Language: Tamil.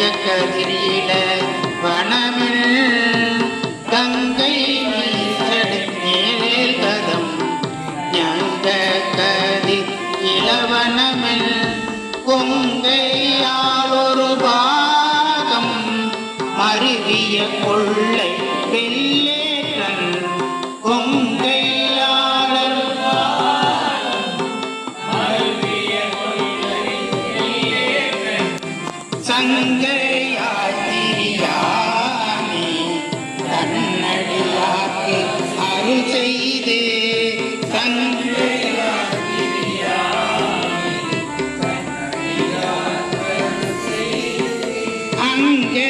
கதிரில வனமில் கங்கை கதம். ஞாந்த கதி இளவனமில். கொங்கையாளொரு பாகம். மருவிய கொள்ள சங்கையாத்திரியானி தன்னடியாக்கு அருள் செய்தே. சங்கையாத்திரியானி அங்கே